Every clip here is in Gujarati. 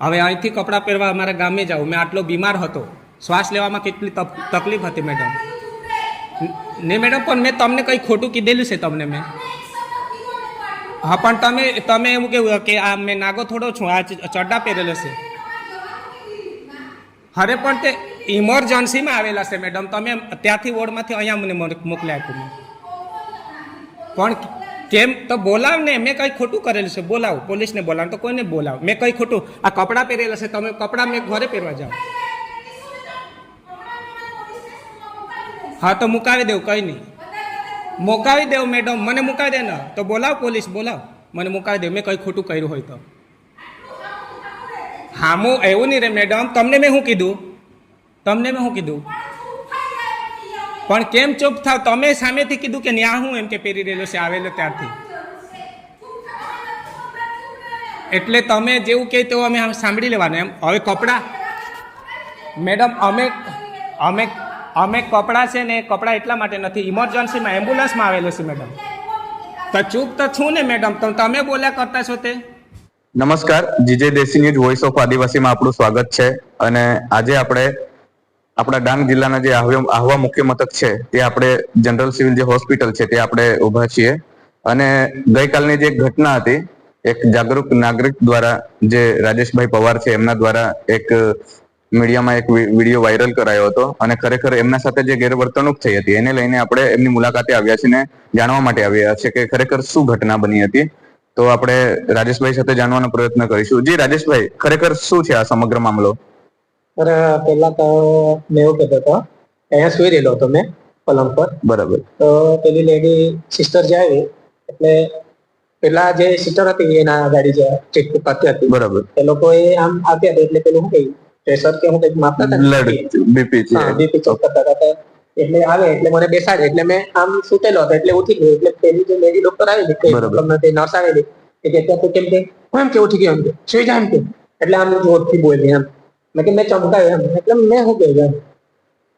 હવે અહીંથી કપડાં પહેરવા અમારા ગામે જાઉં. મેં આટલો બીમાર હતો. શ્વાસ લેવામાં કેટલી તક- તકલીફ હતી, મેડમ. ને મેડમ, પણ મેં તમને કંઈ ખોટું કીધેલું છે તમને મેં? હા, પણ તમે તમે એવું કેવું કે આ મેં નાગો થોડો છું, આ ચડ્ડા પહેરેલો છે. અરે, પણ તે ઇમરજન્સીમાં આવેલા છે, મેડમ. તમે ત્યાંથી વોર્ડમાંથી અહીંયા મને મોક- મોકલ્યા આપ્યું. પણ કેમ તો બોલાવ ને, મેં કંઈ ખોટું કરેલું છે, બોલાવો. પોલીસને બોલાવો, તો કોઈને બોલાવો. મેં કંઈ ખોટું, આ કપડાં પહેરેલા છે, તમે કપડાં મેં ઘરે પહેરવા જાઓ. હા, તો મુકાવી દેવું, કંઈ નહીં. મુકાવી દેવું, મેડમ. મને મુકાવી દે ને. તો બોલાવ પોલીસ, બોલાવ. મને મુકાવી દે, મેં કંઈ ખોટું કર્યું હોય તો. હા, હું એવું નહીં રે, મેડમ. તમને મેં શું કીધું? તમને મેં શું કીધું? પણ કેમ ચૂપ થાવ? તમે સામેથી કીધું કે ન્યા હું એમ કે પહેરી રહેલો છે, આવેલો ત્યારથી. એટલે તમે જેવું કહે તેવું અમે સાંભળી લેવાનું. એમ, હવે કપડાં? મેડમ, અમે અમે અમે કપડાં છે ને કપડાં એટલા માટે નથી. ઇમરજન્સીમાં, એમ્બ્યુલન્સમાં આવેલો છે, મેડમ. તો ચૂપ તો છું ને, મેડમ. તો તમે બોલ્યા કરતા છો તે? નમસ્કાર. GJ Desi news voice of આદિવાસીમાં આપણું સ્વાગત છે. અને આજે આપણે આપણા ડાંગ જિલ્લાના જે આહવા મુખ્ય મથક છે તે આપણે જનરલ સિવિલ જે હોસ્પિટલ છે, તે આપણે ઊભા છીએ. અને ગઈકાલની જે ઘટના હતી, એક જાગૃત નાગરિક દ્વારા જે રાજેશભાઈ પવાર છે, એમના દ્વારા એક મીડિયામાં એક વીડિયો વાયરલ કરાયો હતો. અને ખરેખર એમના સાથે જે ગેરવર્તણૂક થઈ હતી, એને લઈને આપણે એમની મુલાકાતે આવ્યા છીએ ને જાણવા માટે આવ્યા છે કે ખરેખર શું ઘટના બની હતી. તો આપણે રાજેશભાઈ સાથે જાણવાનો પ્રયત્ન કરીશું. જી, રાજેશભાઈ, ખરેખર શું છે આ સમગ્ર મામલો? પર પહેલા તો મેં એવું કહેતો હતો અહીંયા સુઈ રહેલો હતો મેં પલંગ પર બરાબર તો પેલી લેડી સિસ્ટર જે આવી એટલે પેલા જે સિસ્ટર હતી એના ગાડી જે ચીટકું કરતી હતી બરાબર એ લોકો એ આમ આવ્યા હતા એટલે પેલું શું કહ્યું પ્રેશર કે હું કંઈક માપતા હતા ને? બ્લડ બીપી છે હા બીપી ચેક કરતા હતા તો એટલે આવે એટલે મને બેસાડે એટલે મેં આમ સુતેલો હતો એટલે ઉઠી ગયો એટલે પેલી જે લેડી ડોક્ટર આવેલી તે બરાબર. મતલબ તે નર્સ આવેલી એ કે ત્યાં તું કેમ કે હું એમ કે ઉઠી ગયો એમ કે સુઈ જા એમ કે એટલે આમ જોરથી બોલી એમ મેં કે મેં ચમકાયો એમ. એટલે મેં શું કહ્યું એમ?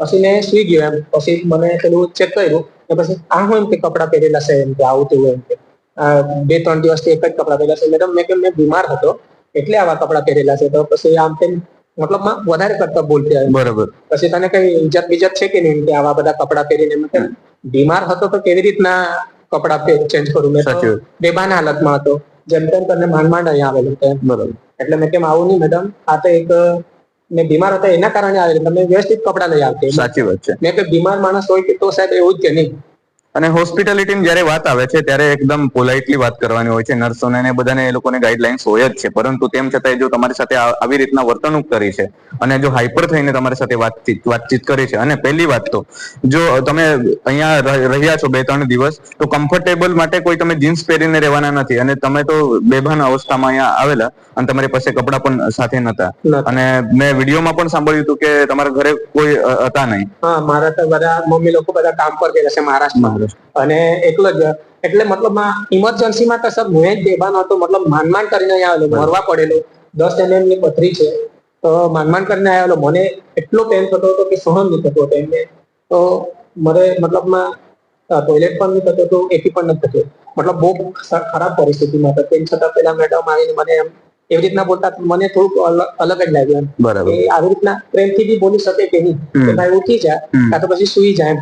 પછી મેં સુઈ ગયો એમ. પછી મને પેલું ચેક કર્યું ને પછી આ હું એમ કે કપડાં પહેરેલા છે એમ કે આવું તેવું એમ કે. આ બે ત્રણ દિવસથી એક જ કપડાં પહેરેલા છે. મેડમ મેં કે મેં બીમાર હતો એટલે આવા કપડાં પહેરેલા છે. તો પછી આમ તેમ મતલબ વધારે કરતા બોલતી બરાબર. પછી તને કઈ ઇજ્જત બીજત છે કે નહીં કે આવા બધા કપડાં પહેરીને? મેં કીધું, બીમાર હતો તો કેવી રીતના કપડાં ચેન્જ કરું? મેં. બેભાન હાલતમાં હતો. જેમ તેમ તને માંડ માંડ અહીંયા આવેલું તેમ. બરાબર. એટલે મેં કેમ આવું નહીં મેડમ. આ તો એક મેં બીમાર હતા એના કારણે આવેલી. તમે વ્યવસ્થિત કપડાં લઈ આવતી. સાચી વાત છે. મેં કે બીમાર માણસ હોય કે તો સાહેબ એવું જ કે નહીં. અને હોસ્પિટાલિટી જયારે વાત આવે છે ત્યારે એકદમ પોલાઇટલી વાત કરવાની હોય છે. નર્સોને ને બધાને એ લોકોને ગાઈડલાઇન્સ હોય જ છે. પરંતુ તેમ છતાં જો તમારી સાથે આવી રીતના વર્તણૂક કરી છે અને જો હાઈપર થઈને તમારી સાથે વાતચીત વાતચીત કરી છે. અને પહેલી વાત તો જો તમે અહીંયા રહ્યા છો બે ત્રણ દિવસ તો કમ્ફર્ટેબલ માટે કોઈ તમે જીન્સ પહેરીને રહેવાના નથી. અને તમે તો બેભાન અવસ્થામાં અહીંયા આવેલા અને તમારી પાસે કપડાં પણ સાથે નતા. અને મેં વિડીયોમાં પણ સાંભળ્યું હતું કે તમારા ઘરે કોઈ હતા નહીં. હા મારા તો બધા મમ્મી લોકો બધા કામ પર ગયા છે મહારાષ્ટ્રમાં. અને એકલો જ એટલે મતલબ ઇમરજન્સીમાં સર હું જ બેભાન હતો મતલબ માનમાન કરીને આવેલો મરવા પડેલો. દસ એમએમની પથરી છે તો માનમાન કરીને આવેલો. મને એટલો પેન થતો હતો કે સહન નહીં થતો હતો એમને. તો મારે મતલબમાં ટોયલેટ પણ નહીં થતો હતો એથી પણ નથી થતું. મતલબ બહુ ખરાબ પરિસ્થિતિમાં હતા. તેમ છતાં પેલા મેડમ આવીને મને એમ એવી રીતના બોલતા મને થોડુંક અલગ જ લાગ્યું બરાબર. આવી રીતના પ્રેમથી બી બોલી શકે કે નહીં? કે ભાઈ ઉઠી જા હમ. કાં તો પછી સુઈ જાય એમ.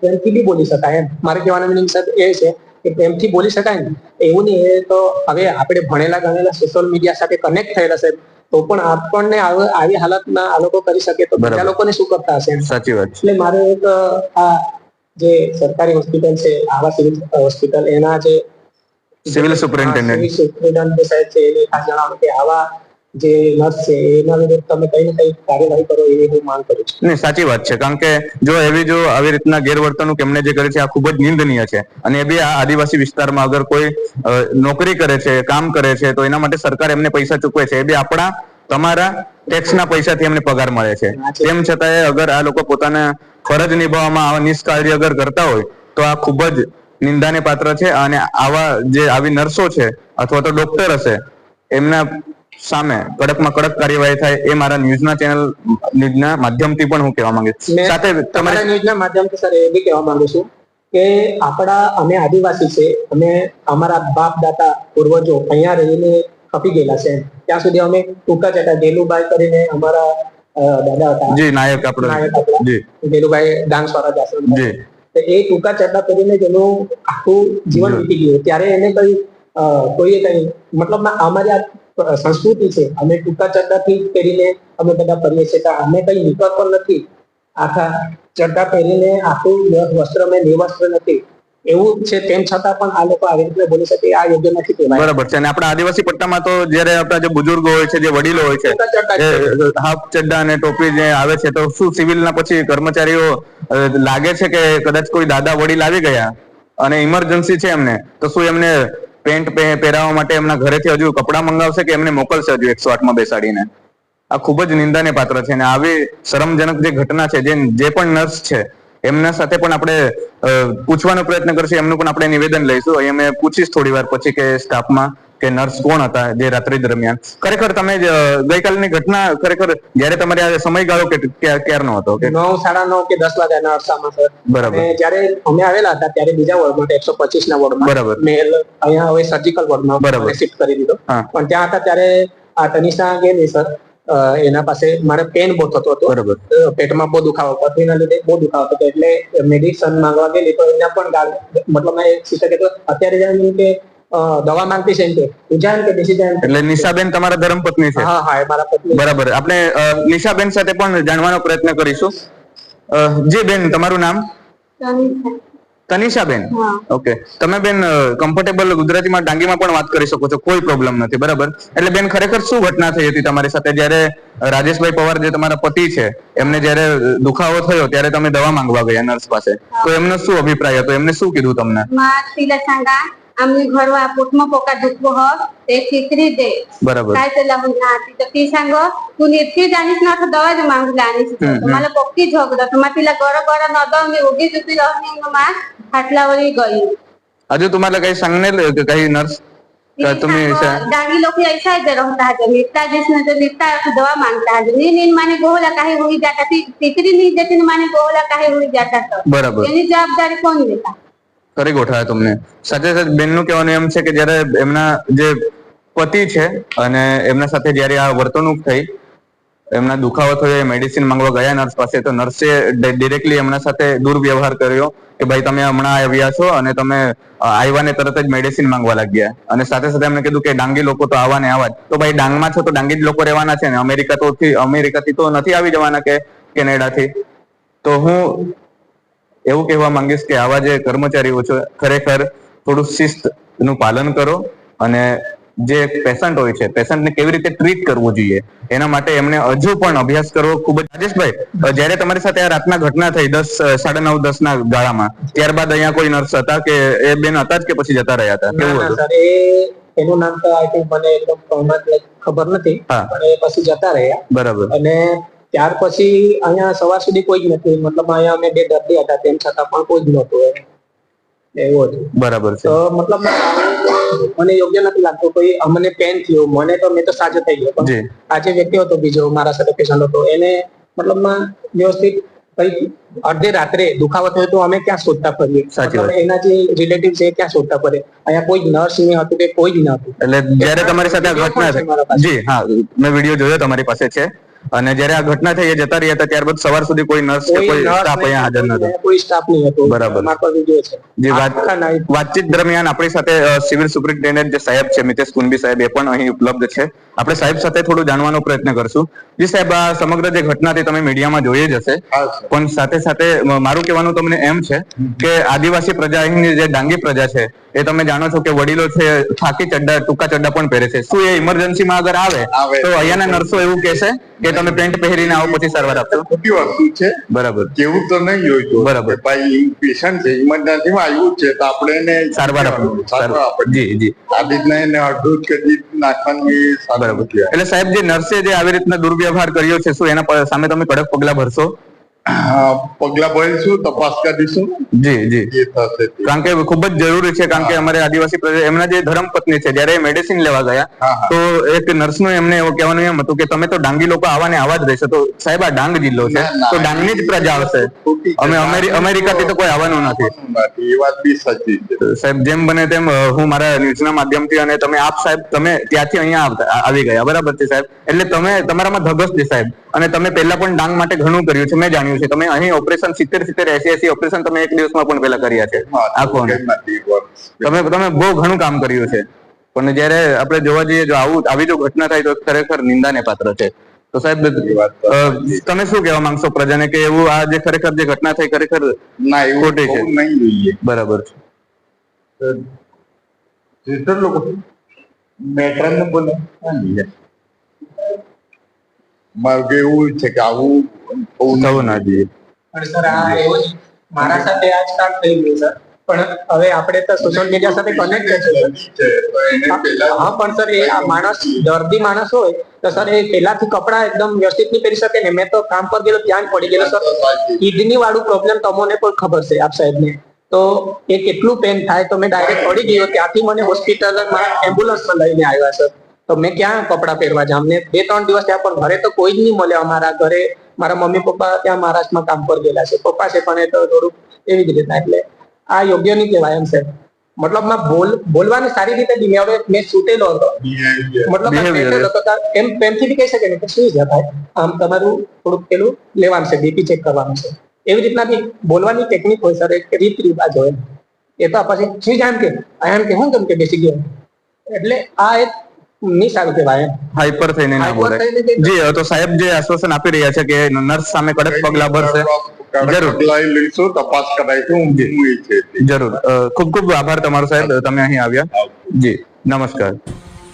પ્રેમથી બી બોલી શકાય એમ. મારે કહેવાનો મિનિંગ સર એ છે કે પ્રેમથી બોલી શકાય ને એવું નહીં તો હવે આપણે ભણેલા ગણેલા સોશિયલ મીડિયા સાથે કનેક્ટ થયેલા છે તો પણ આપણને આવ- હાલતમાં આ લોકો કરી શકે તો બીજા. લોકોને શું કરતા હશે સાચી વાત. એટલે મારે એક આ જે સરકારી હોસ્પિટલ છે આવા સિવિલ હોસ્પિટલ એના જે સિવિલ સુપરિન્ટેન્ડન્ટ સુપરિન્ટેન્ડન્ટ જે સાહેબ છે એને ખાસ જણાવો કે આવા જે નર્સ છે એના વિરુદ્ધ તમે કઈ ને કઈ કાર્યવાહી કરો એવી હું માંગ કરું છું. નહીં સાચી વાત છે. કારણ કે જો એવી જો આવી રીતના ગેરવર્તણૂક એમને જે કરે છે આ ખૂબ જ નિંદનીય છે. અને એ બી આ આદિવાસી વિસ્તારમાં અગર કોઈ નોકરી કરે છે કામ કરે છે તો એના માટે સરકાર એમને પૈસા ચૂકવે છે. એ બી આપણા તમારા ટેક્સના પૈસાથી એમને પગાર મળે છે. તેમ છતાંય અગર આ લોકો પોતાના ફરજ નિભાવવામાં નિષ્કાળજી અગર કરતા હોય તો આ ખૂબ જ નિંદાને પાત્ર છે અને આવા જે આવી નર્સો છે અથવા તો ડોક્ટર હશે એમના સામે કડકમાં કડક કાર્યવાહી થાય એ મારા ન્યૂઝના ચેનલ ન્યૂઝના માધ્યમથી પણ હું કહેવા માંગીશ. છું સાથે તમારા ન્યૂઝના માધ્યમથી સર એ બી કહેવા માંગુ છું કે આપણા અમે આદિવાસી છે અમે અમારા બાપ દાદા પૂર્વજો અહીંયા રહીને ખપી ગયેલા છે. ત્યાં સુધી અમે ટૂંકા જતા ગેલુભાઈ કરીને અમારા દાદા હતા. જી નાયક આપણા. નાયક આપણા. જી. ગેલુભાઈ ડાંગ સ્વરાજ આશ્રમ જી. તો એ ટૂંકા ચર્ચા કરીને જ એનું આખું જીવન વીતી ગયું. ત્યારે એને કઈ કોઈએ કઈ, મતલબ અમારી આ સંસ્કૃતિ છે, અમે ટૂંકા ચર્ચાથી જ પહેરીને અમે બધા કરીએ છીએ. અમે કઈ નીકળ પણ નથી. આખા ચડ્ડા પહેરીને આખું વસ્ત્ર અમે, નિવસ્ત્ર નથી. એવું છે તેમ છતાં પણ આ લોકો આવી રીતે બોલી શકે આ યોગ્ય નથી કહેવાય. બરાબર છે અને આપણા આદિવાસી પટ્ટામાં તો જ્યારે આપણા જે બુજુર્ગો હોય છે જે વડીલો હોય છે હાફ ચડ્ડા અને ટોપી જે આવે છે તો શું સિવિલના પછી કર્મચારીઓ લાગે છે કે કદાચ કોઈ દાદા વડીલ આવી ગયા અને ઇમરજન્સી છે એમને તો શું એમને પેન્ટ પહેરાવવા માટે એમના ઘરેથી હજુ કપડાં મંગાવશે કે એમને મોકલશે હજુ એકસો આઠમાં બેસાડીને? આ ખૂબ જ નિંદાને પાત્ર છે અને આવી શરમજનક જે ઘટના છે જે જે પણ નર્સ છે એમના સાથે પણ આપણે પૂછવાનો પ્રયત્ન કરશું એમનું પણ આપણે નિવેદન લઈશું. અહીં અમે પૂછીશ થોડી વાર પછી કે સ્ટાફમાં કે નર્સ કોણ હતા જે રાત્રિ દરમિયાન. ખરેખર તમે ગઈકાલની ઘટના ખરેખર જયારે તમારે આ સમયગાળો કે ક્યાં- ક્યારનો હતો? કે નવ સાડા નવ કે દસ વાગ્યાના અરસામાં સર. બરાબર. જયારે અમે આવેલા હતા ત્યારે બીજા વોર્ડમાં એકસો પચીસ ના વોર્ડમાં બરાબર. મેલ અહીંયા હવે સર્જિકલ વોર્ડમાં બરાબર. શિફ્ટ કરી દીધો. પણ ત્યાં હતા ત્યારે આ તનિષા ગયેલી સર? એના પાસે મારે પેન બહુ થતો હતો. બરાબર. પેટમાં બહુ દુખાવો પથરીના લીધે બહુ દુખાવો થતો એટલે મેડિસન માંગવા ગયેલી તો એના પણ ગાળ મતલબ મેં સિસ્ટર કે અત્યારે જેમ કે દવા માંગતી છે એમ કે ઉજાન કે દેશી જા એટલે નિશાબેન તમારા ધર્મપત્ની છે? હા હા એ મારા પત્ની બરાબર. આપણે નિશાબેન સાથે પણ જાણવાનો પ્રયત્ન કરીશું. જે જી બેન તમારું નામ? તનિષાબેન હા. ઓકે તમે બેન કમ્ફર્ટેબલ ગુજરાતીમાં ડાંગીમાં પણ વાત કરી શકો છો કોઈ પ્રોબ્લેમ નથી બરાબર એટલે બેન ખરેખર શું ઘટના થઈ હતી તમારી સાથે જ્યારે રાજેશભાઈ પવાર જે તમારા પતિ છે એમને જ્યારે દુખાવો થયો ત્યારે તમે દવા માંગવા ગયા નર્સ પાસે તો એમનો શું અભિપ્રાય હતો એમને શું કીધું તમને মা तिला सांगा आम्ही घरवा पोटमा पोका दुखलो हो ते खिचडी दे બરાબર काय त्याला म्हणणार तिथं ती सांग तू नेटकी जाणीस ना तर दवा दे मागला आणि मला पोक्की झोगलं तर मग तिला गर गर न दव मी उगी जुकी रहनी मा हाटलावरी गई हजू तुम्हाला काही सांगणे काही नर्स का तुम्ही सांग, डांगी लोक ऐसा है रहता है निपटा जिसने तो निपटा दवा मांगता है नी नीन माने गोहला काहे हुई जाता ती तिकरी नहीं देती ने माने गोहला काहे हुई जाता तो બરાબર એની જવાબદારી કોણ લેતા કરી ગોઠવાય તમને સાથે સાથે બેનનું કહેવાનું એમ છે કે જ્યારે એમના જે પતિ છે અને એમના સાથે જ્યારે આ વર્તણૂક થઈ એમના દુખાવો થયો એ મેડિસિન માંગવા ગયા નર્સ પાસે તો નર્સે ડિરેક્ટલી એમના સાથે દુર્વ્યવહાર કર્યો કે ભાઈ તમે હમણાં આવ્યા છો અને તમે આવ્યા ને તરત જ મેડિસિન માંગવા લાગ્યા. અને સાથે સાથે એમને કીધું કે ડાંગી લોકો તો આવા ને આવા જ. તો ભાઈ ડાંગમાં છો તો ડાંગી જ લોકો રહેવાના છે ને? અમેરિકા તો અમેરિકાથી તો નથી આવી જવાના કે કેનેડાથી? તો હું એવું કહેવા માંગીશ કે આવા જે કર્મચારીઓ છે, ખરેખર થોડું શિસ્તનું પાલન કરો અને જે પેશન્ટ હોય છે પેશન્ટને કેવી રીતે ટ્રીટ કરવું જોઈએ એના માટે એમને હજુ પણ અભ્યાસ કરવો ખૂબ જ રાજેશભાઈ જ્યારે તમારી સાથે આ રાતના ઘટના થઈ દસ સાડા નવ દસ ના ગાળામાં ત્યારબાદ અહીંયા કોઈ નર્સ હતા કે એ બેન હતા જ કે પછી જતા રહ્યા હતા? કેવું હતું? એનું નામ તો આઈ થિંક મને એકદમ ખબર નથી પણ એ પછી જતા રહ્યા. બરાબર. અને ત્યાર પછી અહીંયા સવાર સુધી કોઈ જ નથી મતલબ અહીંયા અમે બે દર્દી હતા તેમ છતાં પણ કોઈ જ નહોતું એવું હતું. બરાબર છે. તો મતલબ મને યોગ્ય નથી લાગતું. કોઈ મને પેન થયું મને તો મેં તો સાજો થઈ ગયો. પણ આ જે વ્યક્તિ હતો બીજો મારા સાથે પેશન્ટ હતો. એને મતલબમાં વ્યવસ્થિત કઈ અડધે રાત્રે દુખાવો થયો તો અમે ક્યાં શોધતા ફરીએ? સાચી એના જે રિલેટિવ છે ક્યાં શોધતા ફરે? અહીંયા કોઈ નર્સ નહીં હતું કે કોઈ જ ન હતું. એટલે જ્યારે તમારી સાથે ઘટના છે જી હા મેં વીડિયો જોયો તમારી પાસે છે. અને જ્યારે આ ઘટના થઈ જતા રહ્યા હતા ત્યારબાદ સવાર સુધી કોઈ નર્સ કે કોઈ સ્ટાફ અહીંયા હાજર નતો કોઈ સ્ટાફ નહીં હતો. બરાબર. જે વાતચીત દરમિયાન આપણી સાથે સિવિલ સુપ્રિન્ટેન્ડન્ટ જે સાહેબ છે મિતેશ કુંબી સાહેબ એ પણ અહીં ઉપલબ્ધ છે. આપણે સાહેબ સાથે થોડું જાણવાનો પ્રયત્ન કરશું. જી સાહેબ આ સમગ્ર જે ઘટના તમે મીડિયામાં જોઈ જ હશે. પણ સાથે સાથે મારું કહેવાનું તમને એમ છે કે આદિવાસી પ્રજા અહીંની જે ડાંગી પ્રજા છે એ તમે જાણો છો કે વડીલો છે થાકી ચડ્ડા ટૂંકા ચડ્ડા પણ પહેરે છે. શું એ ઇમરજન્સીમાં અગર આવે. તો અહીંયાના નર્સો એવું કહેશે કે તમે પેન્ટ પહેરીને આવો પછી સારવાર આપશો. ખોટી વસ્તુ છે. બરાબર. કેવું તો નહીં જોઈતું બરાબર. ભાઈ પેશન્ટ છે ઇમરજન્સીમાં આવ્યું છે તો આપણે એને સારવાર આપો. જી જી. આ રીતના એને અડધું કરી નાખવાની બરાબર. એટલે સાહેબ જે નર્સે જે આવી રીતના દુર્વ્યવહાર કર્યો છે શું એના પર- સામે તમે કડક પગલા ભરશો? પગલા ભરીશું તપાસ કરીશું જી જી. કારણ કે ખૂબ જ જરૂરી છે કારણ કે અમારે આદિવાસી પ્રજા એમના જે ધર્મપત્ની છે જયારે મેડિસિન લેવા ગયા. તો એક નર્સનું એમને એવું કહેવાનું એમ હતું કે તમે તો ડાંગી લોકો આવા ને આવા જ રહેશે. તો સાહેબ આ ડાંગ જિલ્લો છે તો ડાંગની જ પ્રજા આવશે અમે અમેરિ- અમેરિકાથી તો કોઈ આવવાનું નથી. એ વાત બી સાચી છે. સાહેબ જેમ બને તેમ હું મારા ન્યૂઝના માધ્યમથી અને તમે આપ સાહેબ તમે ત્યાંથી અહીંયા આવી ગયા. બરાબર છે સાહેબ? એટલે તમે તમારામાં ધગસ છે સાહેબ. અને તમે પહેલા પણ ડાંગ માટે ઘણું કર્યું છે મેં જાણ્યું છે તમે અહીં ઓપરેશન સિત્તેર સિત્તેર એસી એસી ઓપરેશન તમે એક દિવસમાં પણ પહેલા કર્યા છે વર્ષ. તમે તમે બહુ ઘણું કામ કર્યું છે પણ જયારે આપણે જોવા જઈએ જો આવું આવી જો ઘટના થાય તો ખરેખર નિંદાને પાત્ર છે તો સાહેબ. તમે શું કહેવા માંગશો પ્રજાને કે એવું આ જે ખરેખર જે ઘટના થઈ ખરેખર ના એવું ખોટી છે. નહીં જોઈએ બરાબર છે સિસ્ટર લોકો મેટ્રન ને બોલે. મારું એવું છે કે આવું થવું ના જોઈએ. પણ સર આ એવું જ મારા સાથે આ થઈ ગયું સર. પણ હવે આપણે તો સોશિયલ મીડિયા સાથે કનેક્ટ છે હા પણ સર એ માણસ દર્દી માણસ હોય તો સર એ પહેલાથી કપડા એકદમ વ્યવસ્થિત નહીં પહેરી શકે ને. મેં તો કામ પર ગયેલો ત્યાં પડી ગયેલો સર. કિડની વાળું પ્રોબ્લેમ તમને પણ ખબર છે આપ સાહેબને. તો એ કેટલું પેન થાય તો મેં ડાયરેક્ટ પડી ગયો ત્યાંથી મને હોસ્પિટલ એમ્બ્યુલન્સમાં લઈને આવ્યા સર. તો મેં ક્યાં કપડાં પહેરવા જામ અમને બે ત્રણ દિવસ ત્યાં પણ ઘરે તો કોઈ જ નહીં મળે અમારા ઘરે. મારા મમ્મી પપ્પા ત્યાં મહારાષ્ટ્રમાં કામ પર ગયેલા છે. પપ્પા છે પણ એ તો થોડુંક એવી જ રીતના એટલે આ યોગ્ય નહીં કહેવાય એમ સાહેબ મતલબમાં બોલ બોલવાની સારી રીતે બી મેં હવે મેં સૂતેલો હતો. મતલબ એમ પ્રેમથી બી કહી શકે ને કે શું છે ભાઈ? આમ તમારું થોડુંક પેલું લેવાનું છે બીપી ચેક કરવાનું છે. એવી રીતના બી બોલવાની ટેકનિક હોય સર એક રીત રિવાજ હોય. એ તો પછી શું જાય કે આમ એમ કે હું કેમ કે બેસી ગયો? એટલે આ એક સાહેબ જે આશ્વાસન આપી રહ્યા છે કે નર્સ સામે પગલા ભરશે જરૂર. લઈશું તપાસ આભાર તમારો સાહેબ. તમે અહીં આવ્યા. નમસ્કાર.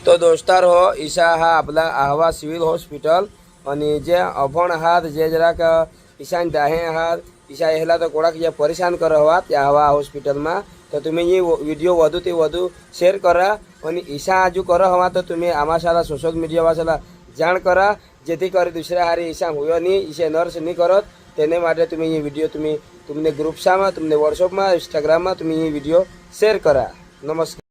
તો દોસ્તાર હો ઈશા હા આપણા આહવા સિવિલ હોસ્પિટલ અને જે અભણ હાથ જે જરાક ઈશાન ડાહે હાથ ઈશા એહલા તો કોડાક જે પરેશાન કરો હોવા ત્યાં આહવા હોસ્પિટલમાં. તો તમે એ વીડિયો વધુથી વધુ શેર કરા. कोणी કરો હવા તો તમે આમાં तुम्ही સોશિયલ सोशल मीडियावाशाला જાણ કરા. જેથી કરી દુસરા હારી ઈશા હોય નહીં, ઈશે નર્સ નહીં કરો તેને માટે તમે એ વીડિયો તમે, તમને ગ્રુપસામાં તમને વોટ્સઅપમાં ઇન્સ્ટાગ્રામમાં તમે એ વીડિયો શેર કરા. નમસ્કાર.